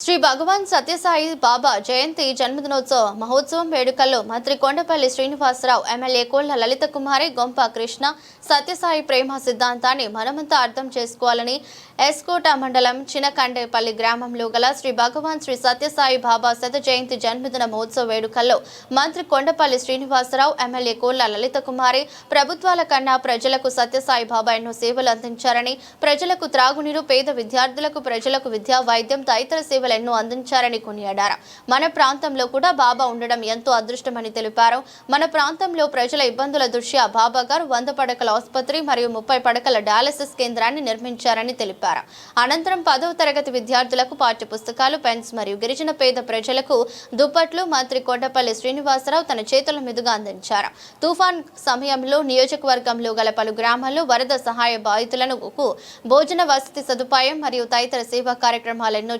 శ్రీ భగవాన్ సత్యసాయి బాబా జయంతి జన్మదినోత్సవ మహోత్సవం వేడుకల్లో మంత్రి కొండపల్లి శ్రీనివాసరావు ఎమ్మెల్యే కోళ్ళ లలిత కుమారి గొంప కృష్ణ సత్యసాయి ప్రేమ సిద్ధాంతాన్ని మనమంతా అర్థం చేసుకోవాలని ఎస్కోట మండలం చినకండేపల్లి గ్రామంలో గల శ్రీ భగవాన్ శ్రీ సత్యసాయి బాబా శత జయంతి జన్మదిన మహోత్సవ వేడుకల్లో మంత్రి కొండపల్లి శ్రీనివాసరావు ఎమ్మెల్యే కోళ్ళ లలిత కుమారి ప్రభుత్వాల కన్నా ప్రజలకు సత్యసాయి బాబా ఎన్నో సేవలు అందించారని ప్రజలకు త్రాగునీరు పేద విద్యార్థులకు ప్రజలకు విద్యా వైద్యం తదితర సేవలు ఎన్నో అందించారని కొనియాడారు. మన ప్రాంతంలో కూడా బాబా ఉండడం ఎంతో అదృష్టమని తెలిపారు. మన ప్రాంతంలో ప్రజల ఇబ్బందుల దృష్ట్యా బాబా గారు వంద పడకల ఆసుపత్రి మరియు ముప్పై పడకల డయాలసిస్ కేంద్రాన్ని నిర్మించారని తెలిపారు. అనంతరం పదవ తరగతి విద్యార్థులకు పాఠ్య పుస్తకాలు పెన్స్ మరియు గిరిజన పేద ప్రజలకు దుప్పట్లు మంత్రి కొండపల్లి శ్రీనివాసరావు తన చేతుల మీదుగా అందించారు. తుఫాన్ సమయంలో నియోజకవర్గంలో గల పలు గ్రామాల్లో వరద సహాయ బాధితులకు భోజన వసతి సదుపాయం మరియు తదితర సేవా కార్యక్రమాలు ఎన్నో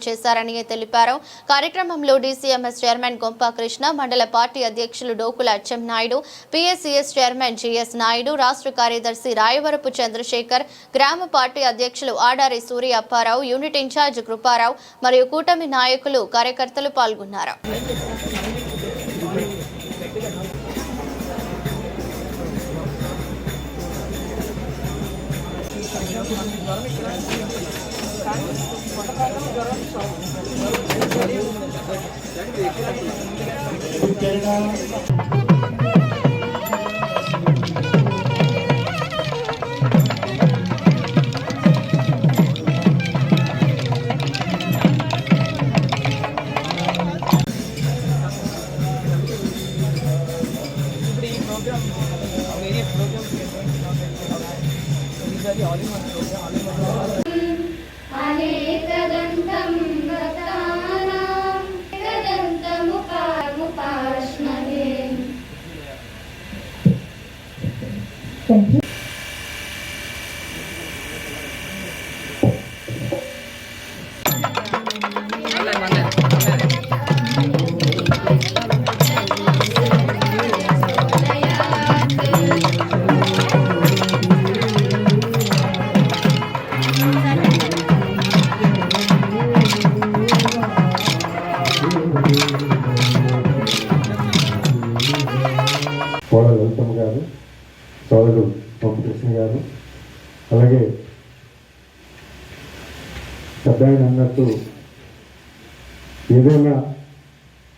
చేశారని తెలిపారు. కార్యక్రమంలో డీసీఎంఎస్ చైర్మన్ గొంపా కృష్ణ మండల పార్టీ అధ్యక్షులు Dokula Atchannaidu PSCS chairman GS Naidu రాష్ట్ర కార్యదర్శి రాయవరపు చంద్రశేఖర్ గ్రామ పార్టీ అధ్యక్షులు ఆడారి సూర్య అప్పారావు యూనిట్ ఇన్ఛార్జ్ కృపారావు మరియు కూటమి నాయకులు కార్యకర్తలు పాల్గొన్నారు. Thank you. కోడ లలితమ్మ గారు సోదరుడు పంపకృష్ణ గారు. అలాగే పెద్ద ఆయన అన్నట్టు ఏదైనా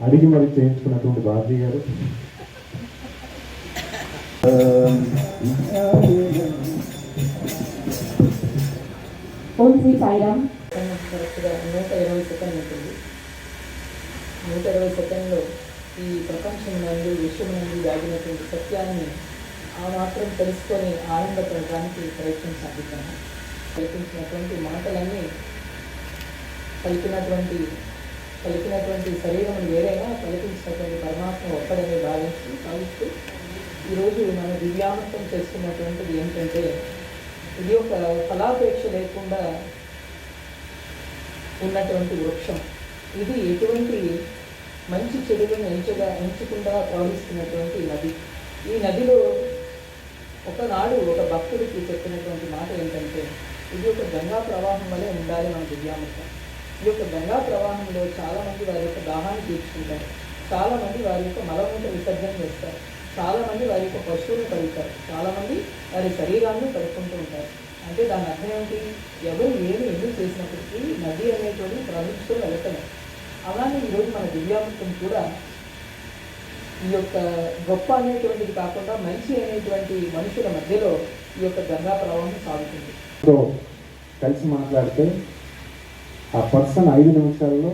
అడిగి మరి చేయించుకున్నటువంటి భారతి గారు. ఓం శ్రీ సాయిరామ్ కరెక్ట్గా నూట ఇరవై సెకండ్ ఉంటుంది నూట ఇరవై సెకండ్లో ఈ ప్రపంచం నందు విశ్వం నందు దాగినటువంటి సత్యాన్ని ఆ మాత్రం తెలుసుకొని ఆనందపడడానికి ప్రయత్నం సాగిద్దాము కల్పించినటువంటి మాటలన్నీ పలికినటువంటి పలికినటువంటి శరీరం వేరైనా పలికించినటువంటి పరమాత్మ ఒక్కడనే భావించి భావిస్తూ ఈరోజు మనం దివ్యామృతం చేస్తున్నటువంటిది ఏంటంటే ఇది ఒక ఫలాపేక్ష లేకుండా ఉన్నటువంటి వృక్షం. ఇది ఎటువంటి మంచి చెడులను ఎంచగా ఎంచకుండా ప్రవహిస్తున్నటువంటి నది. ఈ నదిలో ఒకనాడు ఒక భక్తుడికి చెప్పినటువంటి మాట ఏంటంటే ఇది ఒక గంగా ప్రవాహం వలె ఉండాలి మన దివ్యామృతం. ఈ యొక్క గంగా ప్రవాహంలో చాలామంది వారి యొక్క దాహాన్ని తీర్చుకుంటారు. చాలామంది వారి యొక్క మలమూట విసర్జన చేస్తారు. చాలామంది వారి యొక్క పశువులు కడుగుతారు చాలామంది వారి శరీరాలను కడుక్కుంటూ ఉంటారు. అంటే దాని అర్థం ఏంటి ఎవరు ఏమి ఎందుకు చేసినప్పటికీ నది అనేటువంటి ప్రవహిస్తూ వెళుతున్నాయి అలానే ఈరోజు మన దివ్యామృతం కూడా ఈ యొక్క గొప్ప అనేటువంటిది కాకుండా మంచి అనేటువంటి మనుషుల మధ్యలో ఈ యొక్క గంగా ప్రవాహం సాగుతుంది. కలిసి మాట్లాడితే ఆ పర్సన్ ఐదు నిమిషాల్లో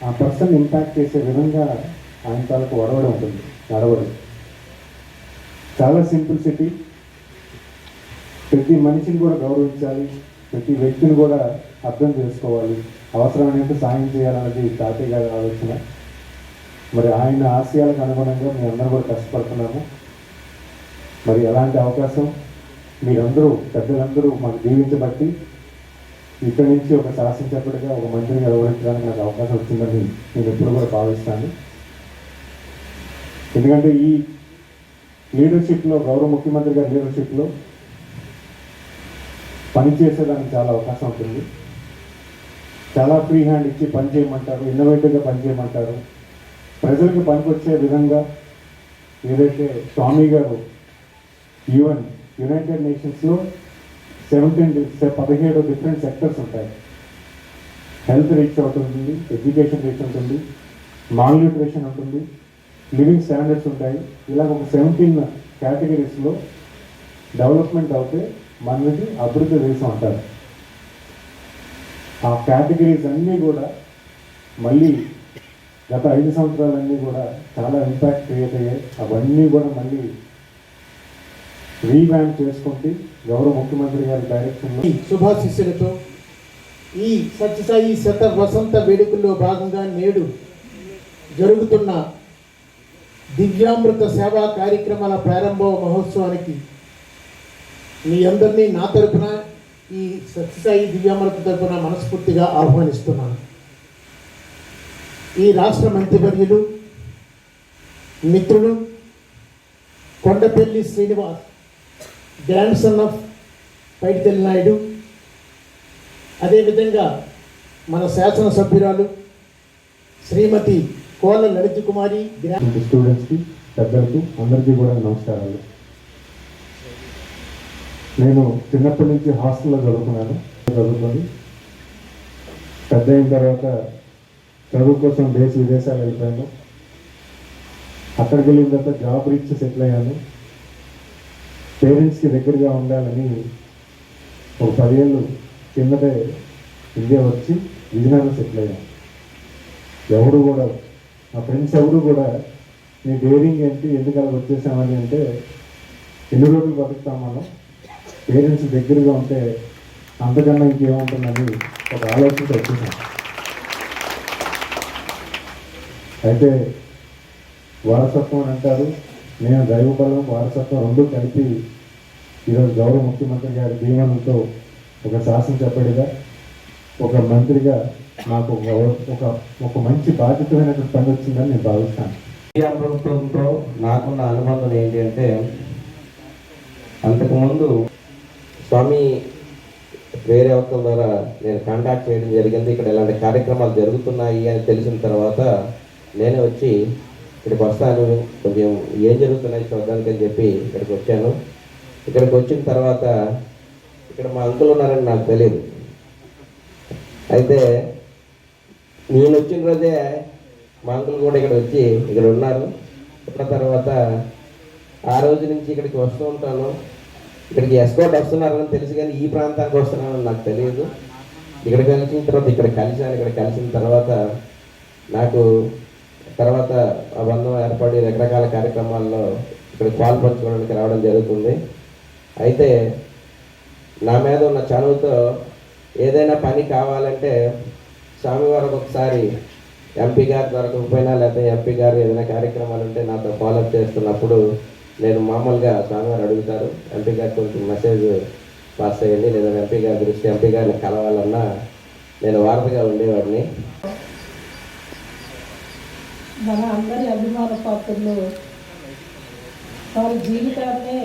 ఆ పర్సన్ ఇంపాక్ట్ చేసే విధంగా ఆయన తాలకు వడవడం ఉంటుంది. నడవడం చాలా సింప్లిసిటీ ప్రతి మనిషిని కూడా గౌరవించాలి. ప్రతి వ్యక్తిని కూడా అర్థం చేసుకోవాలి. అవసరమైనంత సాయం చేయాలన్నది తాతయ్య గారి ఆలోచన. మరి ఆయన ఆశయాలకు అనుగుణంగా మీ అందరూ కూడా కష్టపడుతున్నాము. మరి ఎలాంటి అవకాశం మీరందరూ పెద్దలందరూ మాకు దీవించబట్టి ఇక్కడి నుంచి ఒక శాసనసభ్యుడిగా ఒక మంత్రిని నిర్వహించడానికి నాకు అవకాశం వచ్చిందని నేను ఎప్పుడు కూడా భావిస్తాను. ఎందుకంటే ఈ లీడర్షిప్లో గౌరవ ముఖ్యమంత్రి గారి లీడర్షిప్లో పనిచేసేదానికి చాలా అవకాశం ఉంటుంది. చాలా ఫ్రీ హ్యాండ్ ఇచ్చి పని చేయమంటారు ఇన్నోవేటివ్గా పని చేయమంటారు. ప్రజలకు పనికొచ్చే విధంగా ఏదైతే స్వామి గారు యుఎన్ యునైటెడ్ నేషన్స్లో సెవెంటీన్ పదిహేడు డిఫరెంట్ సెక్టర్స్ ఉంటాయి. హెల్త్ రీచ్ అవుతుంది ఉంటుంది ఎడ్యుకేషన్ రీచ్ ఉంటుంది మాల్ న్యూట్రిషన్ ఉంటుంది. లివింగ్ స్టాండర్డ్స్ ఉంటాయి. ఇలా ఒక సెవెంటీన్ కేటగిరీస్లో డెవలప్మెంట్ అవుతే మనది అభివృద్ధి దేశం అంటారు ఆ కేటగిరీస్ అన్నీ కూడా మళ్ళీ గత ఐదు సంవత్సరాలన్నీ కూడా చాలా ఇంపాక్ట్ క్రియేట్ అయ్యాయి. అవన్నీ కూడా మళ్ళీ రీవ్యాంప్ చేసుకుంటే గౌరవ ముఖ్యమంత్రి గారి డైరెక్షన్లో ఈ శుభాశిస్సులతో ఈ సత్యసాయి శత వసంత వేడుకల్లో భాగంగా నేడు జరుగుతున్న దివ్యామృత సేవా కార్యక్రమాల ప్రారంభ మహోత్సవానికి మీ అందరినీ నా తరపున ఈ సత్యసాయి దివ్యామృత తరపున మనస్ఫూర్తిగా ఆహ్వానిస్తున్నాను. ఈ రాష్ట్ర మంత్రివర్యులు మిత్రులు Kondapalli Srinivas grandson of Paiditalli Naidu అదేవిధంగా మన శాసనసభ్యురాలు శ్రీమతి కోల లలిత కుమారి స్టూడెంట్స్కి పెద్దలకు అందరికీ కూడా నమస్కారాలు. నేను చిన్నప్పటి నుంచి హాస్టల్లో చదువుకున్నాను. చదువుకొని పెద్ద అయిన తర్వాత చదువు కోసం దేశ విదేశాలు వెళ్ళిపోయాను. అక్కడికి వెళ్ళిన తర్వాత జాబ్ రీచ్ సెటిల్ అయ్యాను. పేరెంట్స్కి దగ్గరగా ఉండాలని ఒక పదేళ్ళు కిందటే ఇండియా వచ్చి విజయనగరం సెటిల్ అయ్యాను. ఎవరు కూడా మా ఫ్రెండ్స్ ఎవరు కూడా నీ డేరింగ్ ఏంటి? ఎందుకు అలా వచ్చేసామని అంటే ఎన్ని రోజులు బతుకుతాం మనం? పేరెంట్స్ దగ్గరగా ఉంటే అంతకన్నా ఇంకేముంటుందని ఒక ఆలోచన వచ్చేసాం. అయితే వారసత్వం అని అంటారు. నేను దైవ బలం వారసత్వం రెండు కలిపి ఈరోజు గౌరవ ముఖ్యమంత్రి గారి దీవెనలతో ఒక శాసనసభ్యుడిగా ఒక మంత్రిగా నాకు ఒక ఒక మంచి బాధ్యతమైనటువంటి పని వచ్చిందని నేను భావిస్తాను. ప్రభుత్వంతో నాకున్న అనుబంధం ఏంటి అంటే అంతకుముందు స్వామి వేరే ఒక ద్వారా నేను కాంటాక్ట్ చేయడం జరిగింది. ఇక్కడ ఇలాంటి కార్యక్రమాలు జరుగుతున్నాయి అని తెలిసిన తర్వాత నేనే వచ్చి ఇక్కడికి వస్తాను. కొంచెం ఏం జరుగుతున్నాయి చూడడానికి అని చెప్పి ఇక్కడికి వచ్చాను. ఇక్కడికి వచ్చిన తర్వాత ఇక్కడ మా అంకులు ఉన్నారని నాకు తెలియదు. అయితే నేను వచ్చిన రోజే మా అంకుల్ కూడా ఇక్కడ వచ్చి ఇక్కడ ఉన్నారు. ఉన్న తర్వాత ఆ రోజు నుంచి ఇక్కడికి వస్తూ ఉంటాను. ఇక్కడికి ఎస్కోట్ వస్తున్నారని తెలుసు కానీ ఈ ప్రాంతానికి వస్తున్నారని నాకు తెలియదు. ఇక్కడ కలిసిన తర్వాత ఇక్కడ కలిసాను ఇక్కడ కలిసిన తర్వాత నాకు తర్వాత ఆ బంధం ఏర్పడి రకరకాల కార్యక్రమాల్లో ఇక్కడ పాల్పంచుకోవడానికి రావడం జరుగుతుంది. అయితే నా మీద ఉన్న చనువుతో ఏదైనా పని కావాలంటే స్వామివారు ఒకసారి ఎంపీ గారు దొరకకపోయినా లేకపోతే ఎంపీ గారు ఏదైనా కార్యక్రమాలు ఉంటే నాతో ఫాలోఅప్ చేస్తున్నప్పుడు నేను మామూలుగా స్వామివారు అడుగుతారు. ఎంపీ గారు కొంచెం మెసేజ్ పాస్ చేయండి లేదా ఎంపీ గారి దృష్టి ఎంపీ గారిని కలవాలన్నా నేను వారధిగా ఉండేవాడిని. మన అందరి అభిమాన పాత్రలు వారి జీవితాన్నే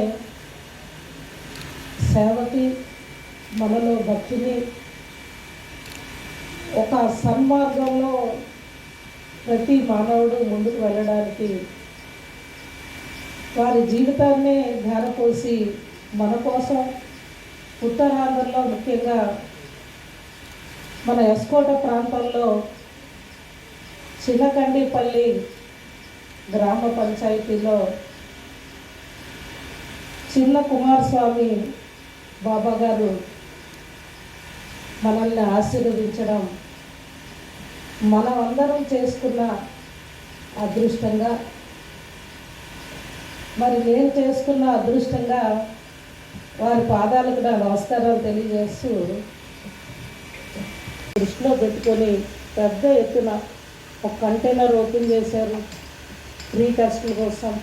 సేవకి మనలో భక్తిని ఒక సన్మార్గంలో ప్రతి మానవుడు ముందుకు వెళ్ళడానికి వారి జీవితాన్నే ధారపోసి మన కోసం ఉత్తరాంధ్రలో ముఖ్యంగా మన ఎస్కోట ప్రాంతంలో చిన్నకండిపల్లి గ్రామ పంచాయతీలో చిన్న కుమారస్వామి బాబా గారు మనల్ని ఆశీర్వదించడం మనమందరం చేసుకున్న అదృష్టంగా మరి నేను చేసుకున్న అదృష్టంగా వారి పాదాలకు నా నమస్కారాలు తెలియజేస్తూ దృష్టిలో పెట్టుకొని పెద్ద ఎత్తున ఒక కంటైనర్ ఓపెన్ చేశారు ఫ్రీ టెస్టుల కోసం.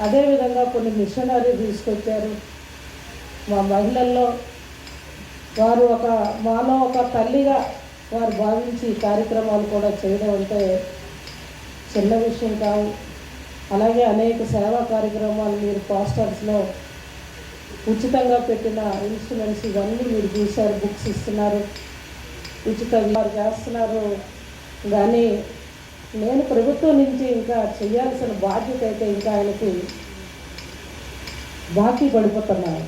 అదేవిధంగా కొన్ని మిషనరీ తీసుకొచ్చారు. మా మహిళల్లో వారు ఒక మాలో ఒక తల్లిగా వారు భావించి కార్యక్రమాలు కూడా చేయడం అంటే చిన్న విషయం కావు. అలాగే అనేక సేవా కార్యక్రమాలు మీరు పాస్టర్స్లో ఉచితంగా పెట్టిన ఇన్స్ట్రుమెంట్స్ ఇవన్నీ మీరు చూశారు బుక్స్ ఇస్తున్నారు. ఉచితంగా వారు చేస్తున్నారు. కానీ నేను ప్రభుత్వం నుంచి ఇంకా చేయాల్సిన బాధ్యత అయితే ఇంకా ఆయనకి బాకీ పడిపోతున్నాను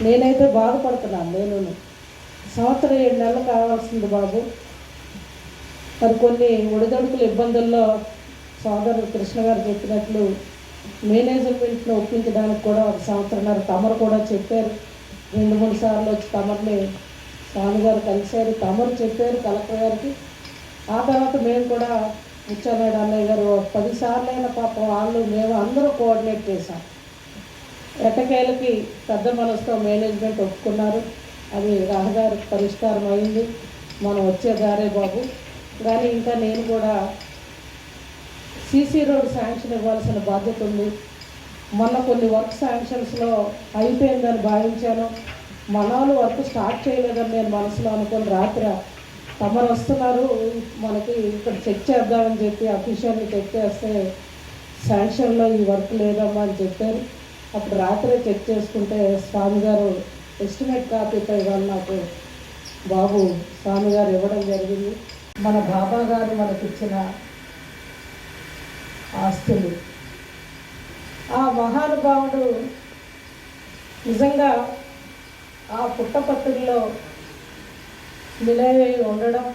నేనైతే బాధపడుతున్నాను నేను సంవత్సరం ఏడు నెలలు కావాల్సింది బాబు. మరి కొన్ని ఒడిదొడుకుల ఇబ్బందుల్లో సోదరుడు కృష్ణ గారు చెప్పినట్లు మేనేజ్మెంట్ను ఒప్పించడానికి కూడా ఒక సంవత్సరంన్నర తమరు కూడా చెప్పారు. రెండు మూడు సార్లు వచ్చి తమరిని స్వామి గారు కలిశారు. తమరు చెప్పారు కలెక్టర్ గారికి ఆ తర్వాత మేము కూడా ముచ్చానాయుడు అన్నయ్య గారు పదిసార్లైన పాప పాపం వాళ్ళు మేము అందరూ కోఆర్డినేట్ చేశాం. ఎట్టకేలకి పెద్ద మనసుతో మేనేజ్మెంట్ ఒప్పుకున్నారు. అది రహదారి పరిష్కారం అయింది. మనం వచ్చే దారే బాబు. కానీ ఇంకా నేను కూడా సీసీ రోడ్ శాంక్షన్ ఇవ్వాల్సిన బాధ్యత ఉంది. మొన్న కొన్ని వర్క్ శాంక్షన్స్లో అయిపోయిందని భావించాను. మనాలు వర్క్ స్టార్ట్ చేయలేదని నేను మనసులో అనుకుని రాత్రి తమరు వస్తున్నారు. మనకి ఇక్కడ చెక్ చేద్దామని చెప్పి అఫీషియల్ని చెక్ చేస్తే శాంక్షన్లో ఈ వర్క్ లేదమ్మా అని చెప్పారు. అప్పుడు రాత్రే చెక్ చేసుకుంటే స్వామి గారు ఎస్టిమేట్ కాపీతో ఇవాళ నాకు బాబు స్వామి గారు ఇవ్వడం జరిగింది. మన బాబా గారు మనకిచ్చిన ఆస్తులు. ఆ మహానుభావుడు నిజంగా ఆ పుట్టపత్రుల్లో నిలవై ఉండడం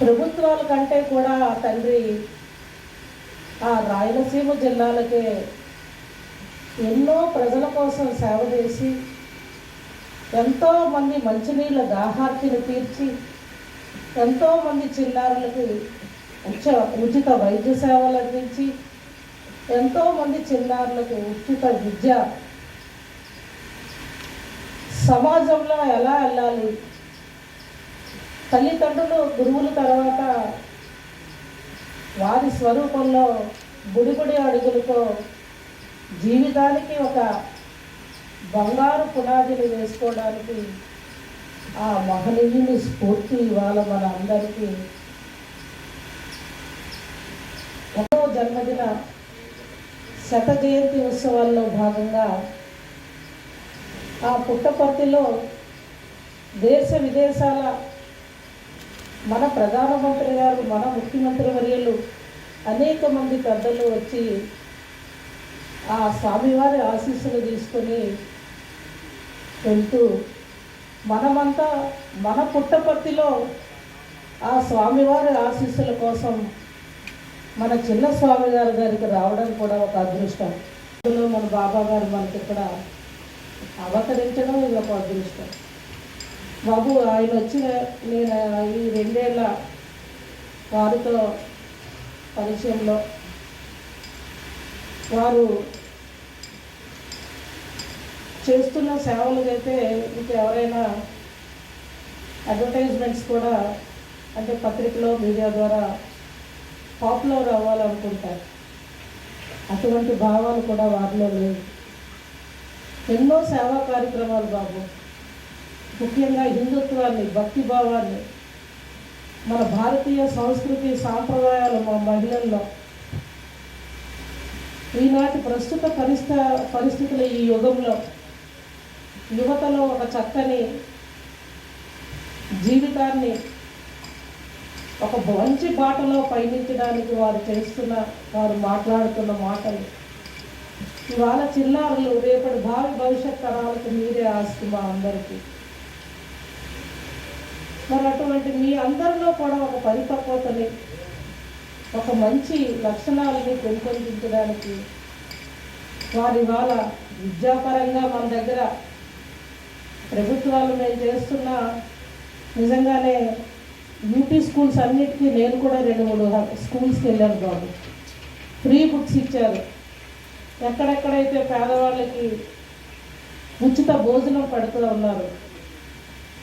ప్రభుత్వాల కంటే కూడా ఆ తండ్రి ఆ రాయలసీమ జిల్లాలకే ఎన్నో ప్రజల కోసం సేవ చేసి ఎంతోమంది మంచినీళ్ళ దాహార్తిని తీర్చి ఎంతోమంది చిన్నారులకి ఉచ ఉచిత వైద్య సేవలు అందించి ఎంతోమంది చిన్నారులకు ఉచిత విద్య. సమాజంలో ఎలా వెళ్ళాలి? తల్లిదండ్రులు గురువుల తర్వాత వారి స్వరూపంలో గుడిగుడి అడుగులతో జీవితానికి ఒక బంగారు పునాదిని వేసుకోవడానికి ఆ మహనీయుని స్ఫూర్తి ఇవాళ మన అందరికీ. ఒకటో జన్మదిన శత జయంతి ఉత్సవాల్లో భాగంగా ఆ పుట్టపర్తిలో దేశ విదేశాల మన ప్రధానమంత్రి గారు మన ముఖ్యమంత్రి వర్యులు అనేక మంది పెద్దలు వచ్చి ఆ స్వామివారి ఆశీస్సులు తీసుకొని వెళ్తూ మనమంతా మన పుట్టపర్తిలో ఆ స్వామివారి ఆశీస్సుల కోసం మన చిన్న స్వామి గారి దగ్గరికి రావడం కూడా ఒక అదృష్టం. అందులో మన బాబా గారు మనకి ఇక్కడ అవతరించడం ఇది ఒక అదృష్టం. బాబు ఆయన వచ్చిన నేను ఈ రెండేళ్ళ వారితో పరిచయంలో వారు చేస్తున్న సేవలకైతే మీకు ఎవరైనా అడ్వర్టైజ్మెంట్స్ కూడా అంటే పత్రికలో మీడియా ద్వారా పాపులర్ అవ్వాలనుకుంటారు. అటువంటి భావాలు కూడా వారిలో లేవు. ఎన్నో సేవా కార్యక్రమాలు బాబు. ముఖ్యంగా హిందుత్వాన్ని భక్తి భావాన్ని మన భారతీయ సంస్కృతి సాంప్రదాయాలు మా మహిళల్లో. ఈనాటి ప్రస్తుత పరిస్థ పరిస్థితుల ఈ యుగంలో యువతలో ఒక చక్కని జీవితాన్ని ఒక మంచి బాటలో పయనించడానికి వారు చేస్తున్న వారు మాట్లాడుతున్న మాటలు. ఇవాళ చిన్నారులు రేపటి భావి భవిష్యత్ తరాలకు మీరే ఆస్తి మా అందరికీ. మరి అటువంటి మీ అందరిలో కూడా ఒక పరిపక్వతని ఒక మంచి లక్షణాలని పెంపొందించడానికి వారి ఇవాళ విద్యాపరంగా మన దగ్గర ప్రభుత్వాలు మేము చేస్తున్న నిజంగానే యూపీ స్కూల్స్ అన్నిటికీ నేను కూడా రెండు మూడు స్కూల్స్కి వెళ్ళాను బాబు. ఫ్రీ బుక్స్ ఇచ్చారు. ఎక్కడెక్కడైతే పేదవాళ్ళకి ఉచిత భోజనం పెడుతూ ఉన్నారు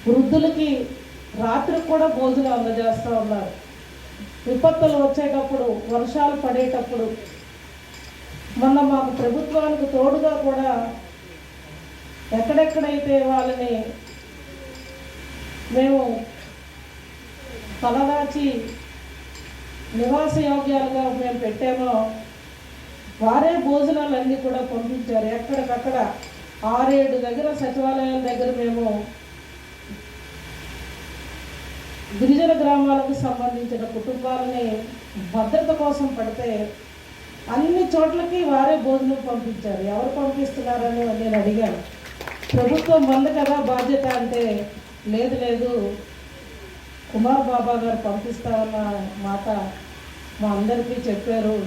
వృద్ధులకి రాత్రికి కూడా భోజనం అందజేస్తూ ఉన్నారు. విపత్తులు వచ్చేటప్పుడు వర్షాలు పడేటప్పుడు మొన్న మాకు ప్రభుత్వానికి తోడుగా కూడా ఎక్కడెక్కడైతే వాళ్ళని మేము తలదాచి నివాస యోగ్యాలుగా మేము పెట్టామో వారే భోజనాలన్నీ కూడా పంపించారు. ఎక్కడికక్కడ ఆరేడు దగ్గర సచివాలయాల దగ్గర మేము గిరిజన గ్రామాలకు సంబంధించిన కుటుంబాలని భద్రత కోసం పడితే అన్ని చోట్లకి వారే భోజనం పంపించారు. ఎవరు పంపిస్తున్నారని నేను అడిగాను. ప్రభుత్వం వల్ల కదా బాధ్యత అంటే లేదు లేదు. కుమార్ బాబా గారు పంపిస్తామన్న మాట మా అందరికీ చెప్పారు.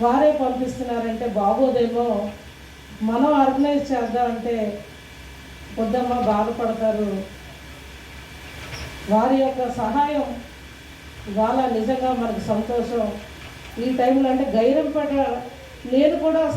వారే పంపిస్తున్నారంటే బాగోదేమో. మనం ఆర్గనైజ్ చేద్దామంటే వద్దమ్మ బాధపడతారు. వారి యొక్క సహాయం వాళ్ళ నిజంగా మనకు సంతోషం. ఈ టైంలో అంటే గైరంపేట నేను కూడా అసలు